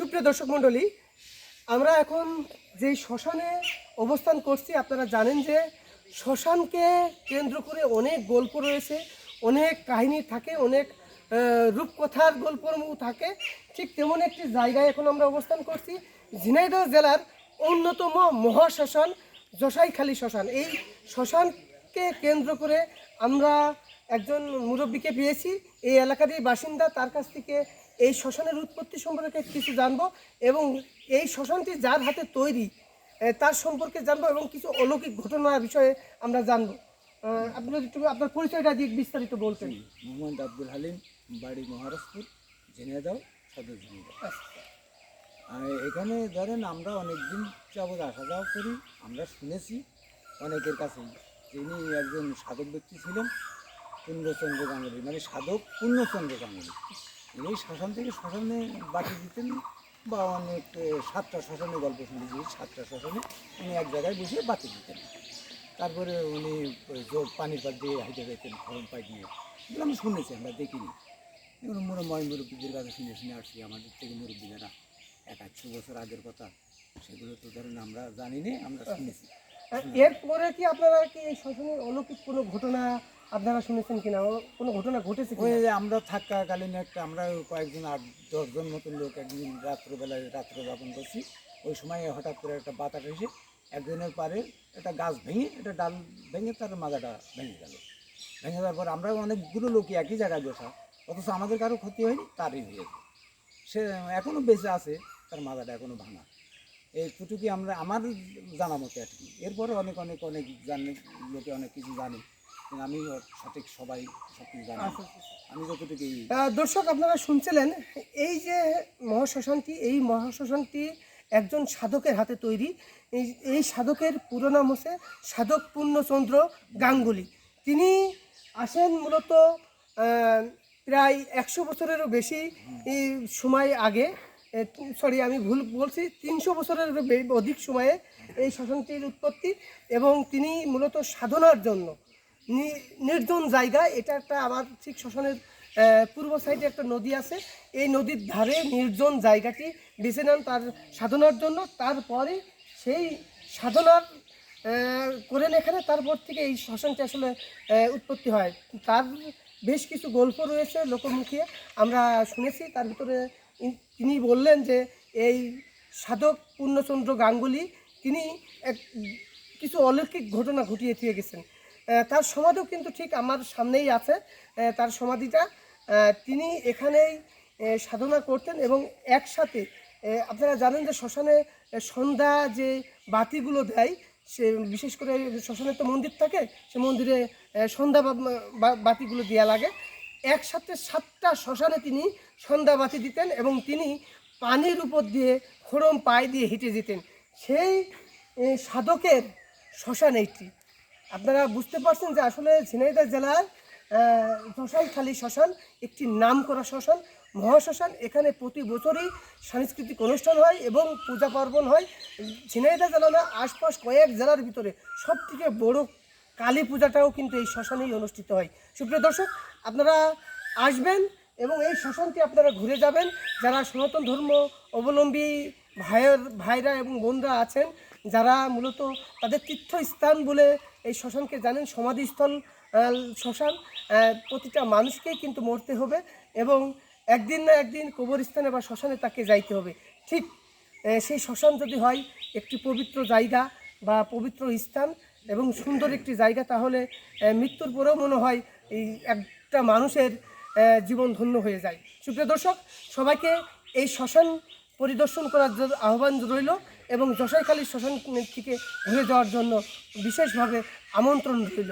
সুপ্রিয় দর্শক মণ্ডলী, আমরা এখন যেই শ্মশানে অবস্থান করছি, আপনারা জানেন যে শ্মশানকে কেন্দ্র করে অনেক গল্প রয়েছে, অনেক কাহিনী থাকে, অনেক রূপকথার গল্পসমূহ থাকে। ঠিক তেমন একটি জায়গায় এখন আমরা অবস্থান করছি, ঝিনাইদহ জেলার অন্যতম মহাশ্মশান জশাইখালী শ্মশান। এই শ্মশানকে কেন্দ্র করে আমরা একজন মুরব্বীকে পেয়েছি, এই এলাকারই বাসিন্দা, তার কাছ থেকে এই শ্মশানের উৎপত্তি সম্পর্কে কিছু জানব এবং এই শ্মশানটি যার হাতে তৈরি তার সম্পর্কে জানব এবং কিছু অলৌকিক ঘটনার বিষয়ে আমরা জানব। আপনি যদি আপনার পরিচয়টা দিয়ে বিস্তারিত বলতেন। মোহাম্মদ আব্দুল হালিম, বাড়ি মহারাজপুর, ঝিনাইদহ, সদর ঝিনাইদহ আর এখানে ধরেন আমরা অনেক দিন যাবৎ আসা যাওয়া করি, আমরা শুনেছি অনেকের কাছে। যিনি একজন সাধক ব্যক্তি ছিলেন পূর্ণচন্দ্র গাঙ্গুলি মানে সাধক পূর্ণচন্দ্র গাঙ্গুলি। ইনি শ্মশান থেকে শ্মশানে বাকি দিতেন। বা অনেক সাতটা শ্মশানে গল্প শুনেছি সাতটা শ্মশানে উনি এক জায়গায় বসে বাতি দিতেন। তারপরে উনি পানির পাত দিয়ে হাইতে যেতেন গরম পাই দিয়ে এগুলো আমি শুনেছি, আমরা দেখিনি। এগুলো মোরা ময় মুরব্বীদের কাছে শুনে শুনে আসছি, আমাদের থেকে মুরব্বীরা এক আধশো বছর আগের কথা। সেগুলো তো ধরেন আমরা জানি না আমরা শুনেছি। এরপরে কি আপনারা কি এই শ্মশানের অলৌকিক কোনো ঘটনা আপনারা শুনেছেন কিনা? কোনো ঘটনা ঘটেছে ওই যে আমরা থাকাকালীন একটা আমরা কয়েকজন আট, দশজন মতন লোক একদিন রাত্রবেলায় রাত্র যাপন করছি। ওই সময় হঠাৎ করে একটা বাতাস এসে একজনের পারে একটা গাছ ভেঙে, একটা ডাল ভেঙে তার মাজাটা ভেঙে গেল। ভেঙে যাওয়ার পর আমরা অনেকগুলো লোকই একই জায়গায় বসা, অথচ আমাদের কারও ক্ষতি হয়নি, তারই হয়েছে সে এখনও বেঁচে আছে, তার মাজাটা এখনও ভাঙা। এই এইটুকুই আমরা, আমার জানা মতো আর কি। এরপরে অনেক অনেক অনেক জানে, লোকে অনেক কিছু জানে। আমি সঠিক সবাই সব জানি। আচ্ছা, আচ্ছা, আচ্ছা। আমি যতটুকু দর্শক আপনারা শুনছিলেন এই যে মহাশ্মশানটি এই মহাশ্মশানটি একজন সাধকের হাতে তৈরি এই এই সাধকের পুরো নাম হচ্ছে সাধক পূর্ণচন্দ্র গাঙ্গুলি তিনি আসেন মূলত প্রায় একশো বছরেরও বেশি সময় আগে সরি আমি ভুল বলছি তিনশো বছরের অধিক সময়ে এই শ্মশানটির উৎপত্তি এবং তিনি মূলত সাধনার জন্য নির্জন জায়গা, এটা একটা আমার ঠিক শ্মশানের পূর্ব সাইডে একটা নদী আছে। এই নদীর ধারে নির্জন জায়গাটি বেছে নেন তার সাধনার জন্য। তারপরে সেই সাধনার করেন এখানে। তারপর থেকে এই শ্মশানটি আসলে উৎপত্তি হয়। তার বেশ কিছু গল্প রয়েছে লোকমুখে। আমরা শুনেছি, তার ভিতরে তিনি বললেন যে এই সাধক পূর্ণচন্দ্র গাঙ্গুলি, তিনি এক, কিছু অলৌকিক ঘটনা ঘটিয়ে দিয়ে গেছেন। তার সমাধিও কিন্তু ঠিক আমার সামনেই আছে। তার সমাধিটা তিনি এখানেই সাধনা করতেন এবং একসাথে আপনারা জানেন যে শ্মশানে সন্ধ্যা যে বাতিগুলো দেয়, সে বিশেষ করে শ্মশানে তো মন্দির থাকে, সে মন্দিরে সন্ধ্যা বাতিগুলো দেওয়া লাগে। একসাথে সাতটা শ্মশানে তিনি সন্ধ্যা বাতি দিতেন এবং তিনি পানির উপর দিয়ে খোড়ম পায়ে দিয়ে হেঁটে যেতেন। সেই সাধকের শ্মশান এইটি। আপনারা বুঝতে পারছেন যে আসলে ঝিনাইদহ জেলার শ্মশানখালী শ্মশান একটি নামকরা শ্মশান মহাশ্মশান এখানে প্রতি বছরই সাংস্কৃতিক অনুষ্ঠান হয় এবং পূজা পার্বণ হয়। ঝিনাইদহ জেলা না, আশপাশ কয়েক জেলার ভিতরে সব থেকে বড় কালী পূজাটাও কিন্তু এই শ্মশানেই অনুষ্ঠিত হয়। সুপ্রিয় দর্শক, আপনারা আসবেন এবং এই শ্মশানটি আপনারা ঘুরে যাবেন। যারা সনাতন ধর্ম অবলম্বী ভাইয়ের, ভাইরা এবং বোনরা আছেন, যারা মূলত তাদের তীর্থস্থান বলে এই শ্মশানকে জানেন সমাধিস্থল শ্মশান প্রতিটা মানুষকেই কিন্তু মরতে হবে এবং একদিন না একদিন কবরস্থানে বা শ্মশানে তাকে যাইতে হবে। ঠিক সেই শ্মশান যদি হয়, একটি পবিত্র জায়গা বা পবিত্র স্থান এবং সুন্দর একটি জায়গা, তাহলে মৃত্যুর পরেও মনে হয় এই একটা মানুষের জীবন ধন্য হয়ে যায়। সুপ্রিয় দর্শক, সবাইকে এই শ্মশান পরিদর্শন করার আহ্বান রইল এবং যশোরখালী শ্মশান থেকে ঘুরে যাওয়ার জন্য বিশেষভাবে আমন্ত্রণ রইল।